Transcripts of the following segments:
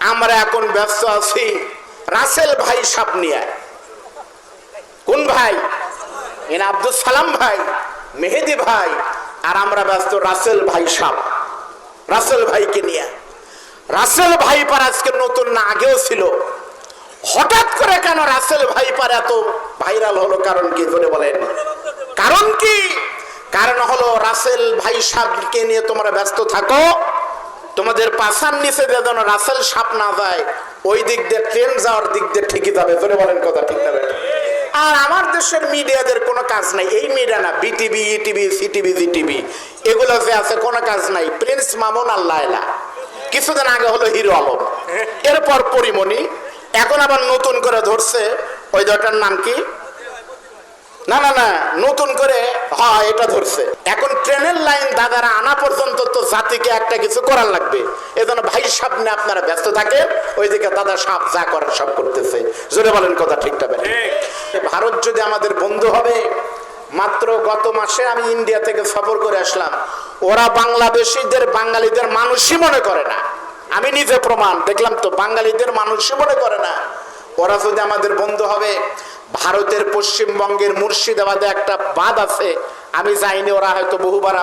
আমরা এখন ব্যস্ত আছি। রাসেল ভাই সাপ নিয়ে। কোন ভাই? এন আব্দুল সালাম ভাই, মেহেদি ভাই, আর আমরা ব্যস্ত রাসেল ভাই সাপ। রাসেল ভাইকে নিয়ে। রাসেল ভাইপার আজকে নতুন না, আগেও ছিল। হঠাৎ করে কেন রাসেল ভাইপার এত ভাইরাল হলো, কারণ কি ধরে বলেন? কারণ কি? কারণ হলো রাসেল ভাই সাপকে নিয়ে তোমরা ব্যস্ত থাকো। তোমাদের পাশার নিচে যে যেন রাসেল সাপ না যায়, ওই দিক দিয়ে ট্রেন যাওয়ার দিক দিয়ে ঠিকই যাবে। ধরে বলেন কথা ঠিক না আর আমার দেশের মিডিয়াদের কোনো কাজ নাই। এই মিডিয়া না, বিটিভি, ইটিভি, সিটিভি, জিটিভি, এগুলো যে আছে কোনো কাজ নাই। প্রিন্স মামুন আল্লাহ এলা কিছুদিন আগে হলো হিরো আলম। এরপর পরিমণি। এখন আবার নতুন করে ধরছে। ওই দটার নাম কি? না না না নতুন করে হ্যাঁ এটা ধরছে। এখন ট্রেনের লাইন দাদারা আনা পর্যন্ত তো জাতিকে একটা কিছু করার লাগবে। এজন্য ভাই সামনে আপনারা ব্যস্ত থাকে ওইদিকে দাদা সাপ যা করার সব করতেছে। জোরে বলেন কথা ঠিকটা ভারত যদি আমাদের বন্ধু হবে মাত্র গত মাসে আমি ইন্ডিয়া থেকে সফর করে আসলাম ওরা বাংলাদেশিদের বাঙালিদের মানুষই মনে করে না। আমি নিজে প্রমাণ দেখলাম তো বাঙালিদের মানুষই মনে করে না। ওরা যদি আমাদের বন্ধু হবে ভারতের পশ্চিমবঙ্গের মুর্শিদাবাদে একটা বাঁধ আছে। আমি যাইনি, ওরা হয়তো বহুবার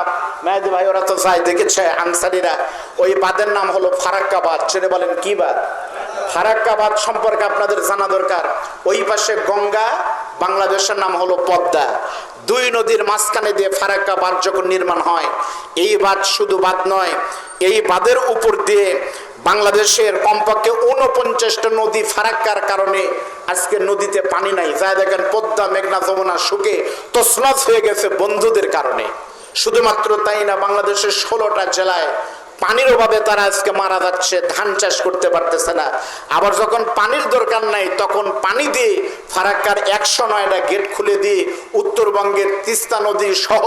মেহেদি ভাই, ওরা তো যায়, দেখেছে আনসারিরা। ওই বাঁধের নাম হলো ফারাক্কাবাদ। ছেড়ে বলেন, কি বাঁধ? ফারাক্কাবাদ সম্পর্কে আপনাদের জানা দরকার। ওই পাশে গঙ্গা, বাংলাদেশের নাম হলো পদ্মা। দুই নদীর মাঝখানে দিয়ে ফারাক্কা বাঁধ যখন নির্মাণ হয়, এই বাঁধ শুধু বাঁধ নয়, এই বাঁধের উপর দিয়ে বাংলাদেশের কমপক্ষে উনপঞ্চাশটা নদী ফারাক্কার কারণে আজকে নদীতে পানি নাই। যা দেখেন পদ্মা, মেঘনা, যমুনা শুকে তসনাস হয়ে গেছে বন্ধুদের কারণে। শুধুমাত্র তাই না, বাংলাদেশের ষোলোটা জেলায় পানির অভাবে তারা আজকে মারা যাচ্ছে, ধান চাষ করতে পারতেছে না। আবার যখন পানির দরকার নাই, তখন পানি দিয়ে ফারাক্কার একশো নয়টা গেট খুলে দিয়ে উত্তরবঙ্গের তিস্তা নদী সহ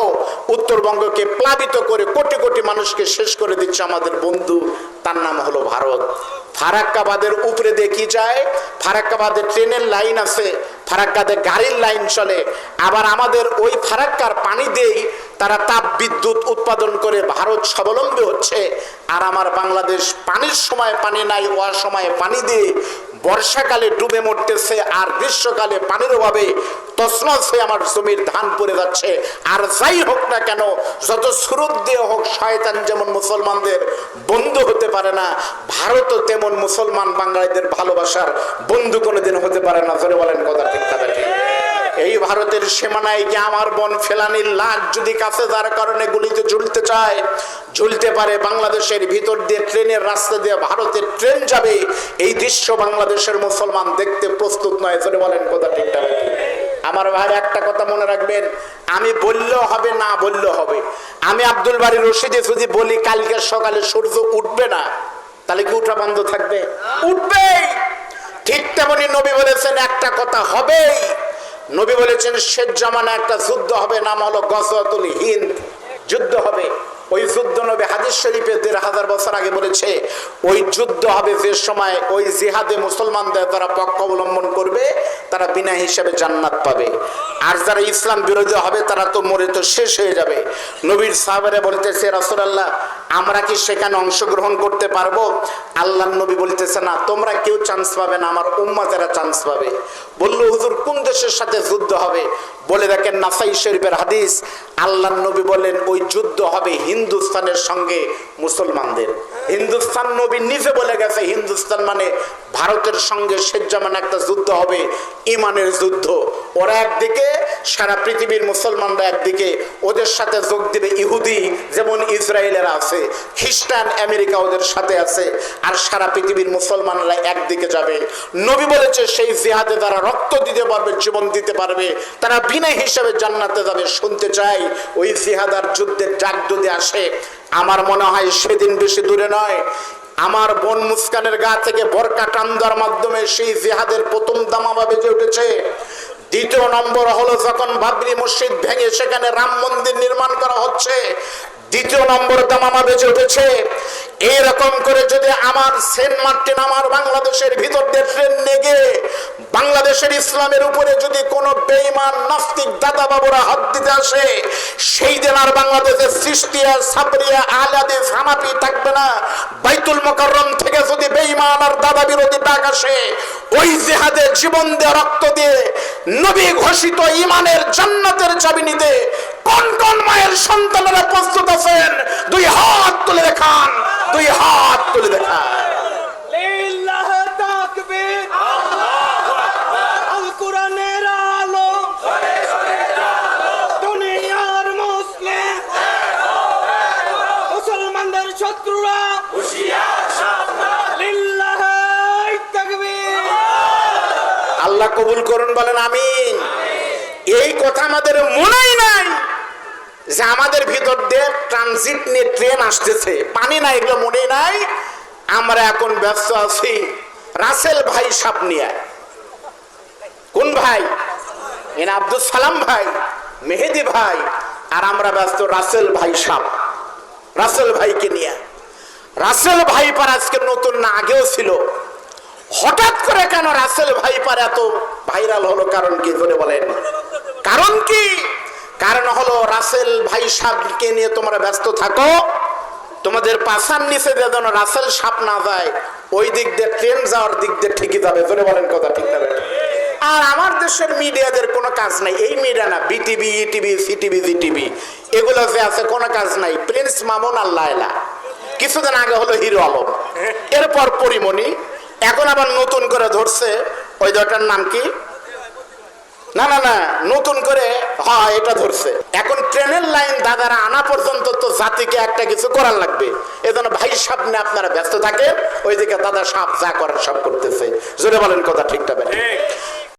উত্তরবঙ্গকে প্লাবিত করে কোটি কোটি মানুষকে শেষ করে দিচ্ছে আমাদের বন্ধু। তার নাম হলো ভারত। ফারাক্কাবাদের উপরে দিয়ে কি যায়? ফারাক্কাবাদের ট্রেনের লাইন আছে। ফারাক্কাতে গাড়ির লাইন চলে। আবার আমাদের ওই ফারাক্কার পানি দিয়েই তারা তাপ বিদ্যুৎ উৎপাদন করে ভারত স্বাবলম্বী হচ্ছে। আর আমার বাংলাদেশ পানির সময় পানি নাই, ওয়ার সময় পানি দিয়ে বর্ষাকালে ডুবে মরতেছে, আর গ্রীষ্মকালে পানির অভাবে তসনস হয়ে আমার জমির ধান যাচ্ছে। আর যাই হোক না কেন দিয়ে হোক যেমন মুসলমানদের বন্ধু হতে পারে না, ভারতও তেমন মুসলমান বাঙালিদের ভালোবাসার বন্ধু কোনোদিন হতে পারে না। ধরে বলেন কথা ঠিক ঠিক। এই ভারতের সীমানায় গিয়ে আমার বন ফেলানির লাশ যদি কাছে যার কারণে গুলিতে ঝুলতে চায়, ঝুলতে পারে বাংলাদেশের ভিতর দিয়ে, ট্রেনের রাস্তা দিয়ে ভারতের ট্রেন যাবে। এই দৃশ্য বাংলাদেশের মুসলমান দেখতে প্রস্তুত নয়। বলেন কথা ঠিক না ঠিক? আমার ভাই একটা কথা মনে রাখবেন, আমি বললেও হবে, না বললেও হবে। আমি আব্দুল বাড়ির রশিদে যদি বলি কালকে সকালে সূর্য উঠবে না, তাহলে কি উঠা বন্ধ থাকবে? উঠবে ঠিক তেমনি নবী বলেছেন, একটা কথা হবেই। নবী বলেছেন, শেষ জমানা একটা যুদ্ধ হবে, নাম হলো গজতুল হিন্দ। যুদ্ধ হবে ওই যুদ্ধ নবী হাদিস শরীফে দেড় হাজার বছর আগে বলেছে, ওই যুদ্ধ হবে যে সময় ওই জিহাদে মুসলমানদের যারা পক্ষ অবলম্বন করবে, তারা বিনা হিসাবে জান্নাত পাবে। আর যারা ইসলাম বিরোধী হবে, তারা তো মরে তো শেষ হয়ে যাবে। নবীর সাহাবেরা বলতেছে রাসূলুল্লাহ, আমরা কি সেখানে অংশগ্রহণ করতে পারব? আল্লাহ নবী বলতেছে, না, তোমরা কেউ চান্স পাবে না, আমার উম্মা যারা চান্স পাবে। বলল, হুজুর, কোন দেশের সাথে যুদ্ধ হবে? বলে দেখেন নাসাই শরীফের হাদিস আল্লাহ নবী বলেন, ওই যুদ্ধ হবে হিন্দুস্তানের সঙ্গে মুসলমানদের। হিন্দুস্তান নবী নিজে বলে গেছে, হিন্দুস্তান মানে ভারতের সঙ্গে শেষ জামান একটা যুদ্ধ হবে, ইমানের যুদ্ধ। ওরা একদিকে, সারা পৃথিবীর মুসলমানরা একদিকে, ওদের সাথে যোগ দিবে ইহুদি, যেমন ইসরায়েলের আছে, খ্রিস্টান আমেরিকা ওদের সাথে আছে, আর সারা পৃথিবীর মুসলমানরা একদিকে যাবে। নবী বলেছে, সেই জিহাদে তারা রক্ত দিতে পারবে, জীবন দিতে পারবে, তারা বিনা হিসাবে জান্নাতে যাবে, শুনতে চাই। ওই জিহাদার যুদ্ধের ডাক যদি আসে, আমার মনে হয় সেদিন বেশি দূরে নয়। আমার বোন মুস্কানের গা থেকে বরকা টান দেওয়ার মাধ্যমে সেই জিহাদের প্রথম দামাবা বেজে উঠেছে, দ্বিতীয় নম্বর হলো যখন বাবরি মসজিদ ভেঙে সেখানে রাম মন্দির নির্মাণ করা হচ্ছে, দ্বিতীয় নম্বর দামামা বেঁচে উঠেছে এরকম করে যদি আমার সেন্ট মার্টিন আমার বাংলাদেশের ভিতর দিয়ে ট্রেন নেগে, বাংলাদেশের ইসলামের উপরে যদি কোনো বেইমান নাস্তিক দাদা বাবুরা হাত দিতে আসে, সেই দিন আর বাংলাদেশের সৃষ্টিয়া, সাবরিয়া, আলাদে সামাপি থাকবে না। বাইতুল মোকাররম থেকে যদি বেইমান আর দাদা বিরোধী ডাক আসে ওই জেহাদে জীবন দিয়ে রক্ত দিয়ে নবী ঘোষিত ইমানের জান্নাতের চাবি নিতে কোন কোন মায়ের সন্তানেরা প্রস্তুত আছেন? দুই হাত তুলে দেখান, দুই হাত তুলে দেখান। আল্লাহ কবুল করুন, বলেন আমিন। এই কথা আমাদের মনেই নাই যে আমাদের ভিতর দিয়ে ট্রানজিট নিয়ে ট্রেন আসতেছে। পানি নাই, এগুলো মনেই নাই। আমরা এখন ব্যস্ত আছি রাসেল ভাই সাপ নিয়ে। কোন ভাই? এনা আব্দুল সালাম ভাই, মেহেদি ভাই, আর আমরা ব্যস্ত রাসেল ভাই সাপ। রাসেল ভাইকে নিয়ে। রাসেল ভাইপার আজকে নতুন না, আগেও ছিল। হঠাৎ করে কেন রাসেল ভাইপার এত ভাইরাল হলো? কারণ কি? ধরে বলেন। কারণ কি? কারণ হলো রাসেল ভাই সাপকে নিয়ে তোমরা ব্যস্ত থাকো। তোমাদের পাশার নিচে দিয়ে যেন রাসেল সাপ না যায়, ওই দিক দিয়ে ট্রেন যাওয়ার দিক দিয়ে ঠিকই যাবে। ধরে বলেন কথা ঠিক না আর আমার দেশের মিডিয়াদের কোনো কাজ নাই। এই মিডিয়া না, বিটিভি, ইটিভি, সিটিভি, জিটিভি, এগুলো যে আছে কোনো কাজ নাই। প্রিন্স মামুন আর লায়লা। কিছুদিন আগে হলো হিরো আলম। এরপর পরিমণি। এখন আবার নতুন করে ধরছে, ওই দলটার নাম কি? না না না, নতুন করে হ্যাঁ এটা ধরছে। এখন ট্রেনের লাইন দাদারা আনা পর্যন্ত তো জাতিকে একটা কিছু করার লাগবে। এজন্য ভাই সামনে আপনারা ব্যস্ত থাকেন, ওইদিকে দাদা সাপ যা করার সব করতেছে। জোরে বলেন কথা ঠিকটা বেটা।